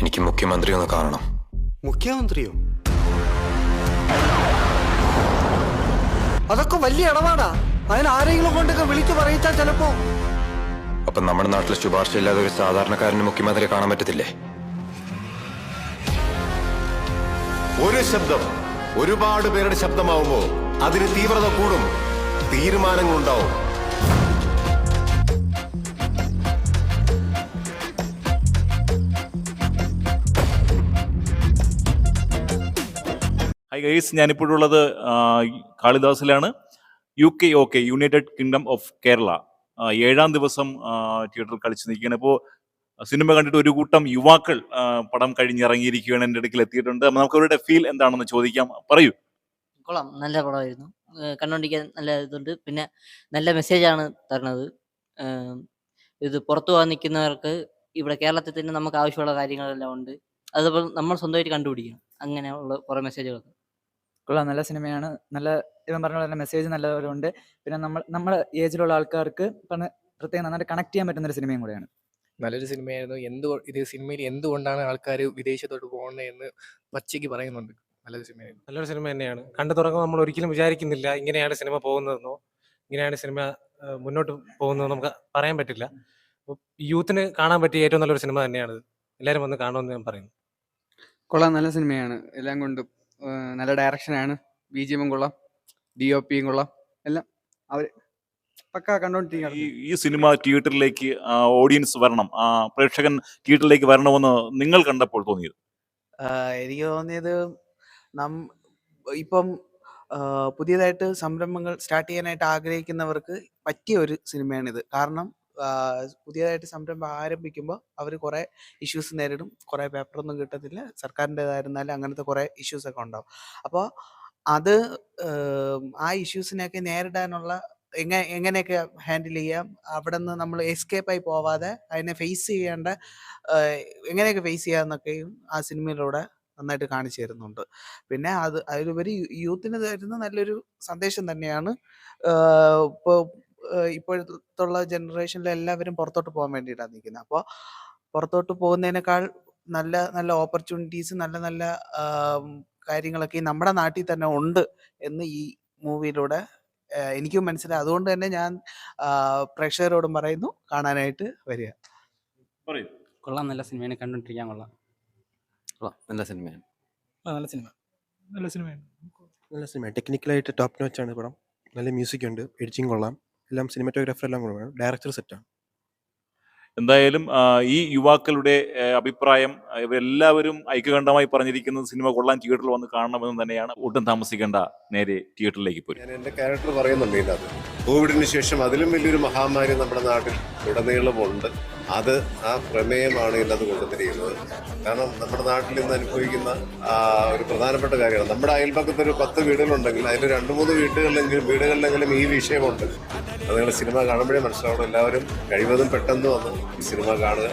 എനിക്ക് മുഖ്യമന്ത്രി ഒന്ന് കാണണം. മുഖ്യമന്ത്രിയോ? അതൊക്കെ വലിയ ഇടപാടാ. അതിന് ആരെങ്കിലും കൊണ്ടൊക്കെ വിളിച്ചു പറയിച്ചാ ചിലപ്പോ. അപ്പൊ നമ്മുടെ നാട്ടിലെ ശുപാർശ ഇല്ലാതെ ഒരു സാധാരണക്കാരന് മുഖ്യമന്ത്രി കാണാൻ പറ്റത്തില്ലേ? ഒരു ശബ്ദം ഒരുപാട് പേരുടെ ശബ്ദമാവുമ്പോ അതിന് തീവ്രത കൂടും തീരുമാനങ്ങൾ ഉണ്ടാവും ഹൈ ഗൈസ് ഞാനിപ്പോഴുള്ളത് കാളിദാസിലാണ്. U K O K united kingdom of Kerala ഏഴാം ദിവസം തിയേറ്ററിൽ കളിച്ചു നിൽക്കുകയാണ്. ഇപ്പോൾ സിനിമ കണ്ടിട്ട് ഒരു കൂട്ടം യുവാക്കൾ പടം കഴിഞ്ഞിറങ്ങിയിരിക്കുകയാണ് എന്റെ അടുക്കൽ എത്തിയിട്ടുണ്ട്. നമുക്ക് അവരുടെ ഫീൽ എന്താണെന്ന് ചോദിക്കാം. പറയൂ. കൊള്ളാം. നല്ല പടമായിരുന്നു. കണ്ടോണ്ടിരിക്കാൻ നല്ല ഇതുണ്ട്. പിന്നെ നല്ല മെസ്സേജാണ് തരണത്. ഇത് പുറത്തു പോകാൻ നിൽക്കുന്നവർക്ക് ഇവിടെ കേരളത്തിൽ തന്നെ നമുക്ക് ആവശ്യമുള്ള കാര്യങ്ങളെല്ലാം ഉണ്ട്. അതുപോലെ നമ്മൾ സ്വന്തമായിട്ട് കണ്ടുപിടിക്കണം. അങ്ങനെയുള്ള കുറേ മെസ്സേജുകളൊക്കെ കൊള്ളാം. നല്ല സിനിമയാണ്. നല്ല ഇവൻ പറഞ്ഞ പോലെ തന്നെ മെസ്സേജ് നല്ലവരുണ്ട് പിന്നെ നമ്മൾ നമ്മുടെ ഏജിലുള്ള ആൾക്കാർക്ക് പറഞ്ഞ പ്രത്യേകം നന്നായിട്ട് കണക്ട് ചെയ്യാൻ പറ്റുന്ന ഒരു സിനിമയും കൂടെയാണ്. നല്ലൊരു സിനിമയായിരുന്നു. എന്ത് ഇത് സിനിമയിൽ എന്തുകൊണ്ടാണ് ആൾക്കാർ വിദേശത്തോട്ട് പോകുന്നത് എന്ന് പച്ചയ്ക്ക് പറയുന്നുണ്ട്. നല്ലൊരു സിനിമയായിരുന്നു. നല്ലൊരു സിനിമ തന്നെയാണ്. കണ്ടു തുടങ്ങുമ്പോൾ നമ്മൾ ഒരിക്കലും വിചാരിക്കുന്നില്ല ഇങ്ങനെയാണ് സിനിമ പോകുന്നതെന്നോ ഇങ്ങനെയാണ് സിനിമ മുന്നോട്ട് പോകുന്നതെന്നോ നമുക്ക് പറയാൻ പറ്റില്ല. യൂത്തിന് കാണാൻ പറ്റിയ ഏറ്റവും നല്ലൊരു സിനിമ തന്നെയാണ് എല്ലാവരും വന്ന് കാണുമെന്ന് ഞാൻ പറയുന്നു. കൊള്ളാം. നല്ല സിനിമയാണ്. എല്ലാം കൊണ്ടും നല്ല ഡയറക്ഷനാണ് ബി ജി എമ്മും കൊള്ളാം. ഡി ഒ പിയും കൊള്ളാം. എല്ലാം അവർ പക്ക ഈ കണ്ടോണ്ടിരിക്കുകയാണ്. ഈ സിനിമ തിയേറ്ററിലേക്ക് ഓഡിയൻസ് വരണം. ആ, പ്രേക്ഷകൻ തിയേറ്ററിലേക്ക് വരണമെന്ന് നിങ്ങൾ കണ്ടപ്പോൾ തോന്നിയത്? എനിക്ക് തോന്നിയത് നം ഇപ്പം പുതിയതായിട്ട് സംരംഭങ്ങൾ സ്റ്റാർട്ട് ചെയ്യാനായിട്ട് ആഗ്രഹിക്കുന്നവർക്ക് പറ്റിയ ഒരു സിനിമയാണിത്. കാരണം പുതിയതായിട്ട് സംരംഭം ആരംഭിക്കുമ്പോൾ അവർ കുറേ ഇഷ്യൂസ് നേരിടും. കുറേ പേപ്പറൊന്നും കിട്ടത്തില്ല. സർക്കാരിന്റെതായിരുന്നാലും അങ്ങനത്തെ കുറേ ഇഷ്യൂസ് ഒക്കെ ഉണ്ടാവും. അപ്പോൾ അത് ആ ഇഷ്യൂസിനെയൊക്കെ നേരിടാനുള്ള എങ്ങനെ എങ്ങനെയൊക്കെ ഹാൻഡിൽ ചെയ്യാം? അവിടെ നിന്ന് നമ്മൾ എസ്കേപ്പ് ആയി പോവാതെ അതിനെ ഫേസ് ചെയ്യേണ്ട എങ്ങനെയൊക്കെ ഫേസ് ചെയ്യാമെന്നൊക്കെയും ആ സിനിമയിലൂടെ നന്നായിട്ട് കാണിച്ചു തരുന്നുണ്ട്. പിന്നെ അത് അതിലുപരി യൂത്തിന് തരുന്ന നല്ലൊരു സന്ദേശം തന്നെയാണ്. ഇപ്പോൾ ഇപ്പോഴത്തുള്ള ജനറേഷനിൽ എല്ലാവരും പുറത്തോട്ട് പോകാൻ വേണ്ടിയിട്ടാണ് നിൽക്കുന്നത്. അപ്പോൾ പുറത്തോട്ട് പോകുന്നതിനേക്കാൾ നല്ല നല്ല ഓപ്പർച്യൂണിറ്റീസ് നല്ല നല്ല കാര്യങ്ങളൊക്കെ നമ്മുടെ നാട്ടിൽ തന്നെ ഉണ്ട് എന്ന് ഈ മൂവിയിലൂടെ എനിക്കും മനസ്സിലായി. അതുകൊണ്ട് തന്നെ ഞാൻ പ്രേക്ഷകരോടും പറയുന്നു കാണാനായിട്ട് വരിക. കൊള്ളാം. നല്ല സിനിമയാണ്. കണ്ടോണ്ടിരിക്കാൻ കൊള്ളാം. നല്ല സിനിമയാണ്. നല്ല സിനിമ. നല്ല സിനിമയാണ്. നല്ല സിനിമ ടെക്നിക്കലായിട്ട് ടോപ്പ് നോച്ച് ആണ് പടം. നല്ല മ്യൂസിക് ഉണ്ട് എഡിറ്റിംഗ് കൊള്ളാം. എല്ലാം സിനിമാറ്റോഗ്രാഫർ എല്ലാം കൂടെ വേണം. ഡയറക്ടർ സെറ്റാണ് എന്തായാലും ഈ യുവാക്കളുടെ അഭിപ്രായം ഇവരെല്ലാവരും ഐക്യകണ്ഠമായി പറഞ്ഞിരിക്കുന്നത് സിനിമ കൊള്ളാൻ തിയേറ്ററിൽ വന്ന് കാണണമെന്ന് തന്നെയാണ്. ഒട്ടും താമസിക്കേണ്ട നേരെ തിയേറ്ററിലേക്ക് പോയി ഞാൻ എന്റെ ക്യാരക്ടർ പറയുന്നുണ്ട് ഇതിനകത്ത്. കോവിഡിന് ശേഷം അതിലും വലിയൊരു മഹാമാരി നമ്മുടെ നാട്ടിൽ ഉടനീളമുണ്ട്. അത് ആ പ്രമേയമാണ് ഇന്നത് കൊണ്ടുവന്നിരിക്കുന്നത്. കാരണം നമ്മുടെ നാട്ടിൽ ഇന്ന് അനുഭവിക്കുന്ന ഒരു പ്രധാനപ്പെട്ട കാര്യമാണ്. നമ്മുടെ അയൽപക്കത്ത് ഒരു പത്ത് വീടുകളുണ്ടെങ്കിൽ അതിൽ രണ്ട് മൂന്ന് വീടുകളിലെങ്കിലും വീടുകളിലെങ്കിലും ഈ വിഷയമുണ്ട്. അത് നിങ്ങൾ സിനിമ കാണുമ്പോഴേ മനസ്സിലാവണം. എല്ലാവരും കഴിവതും പെട്ടെന്ന് വന്ന് സിനിമ കാണുക.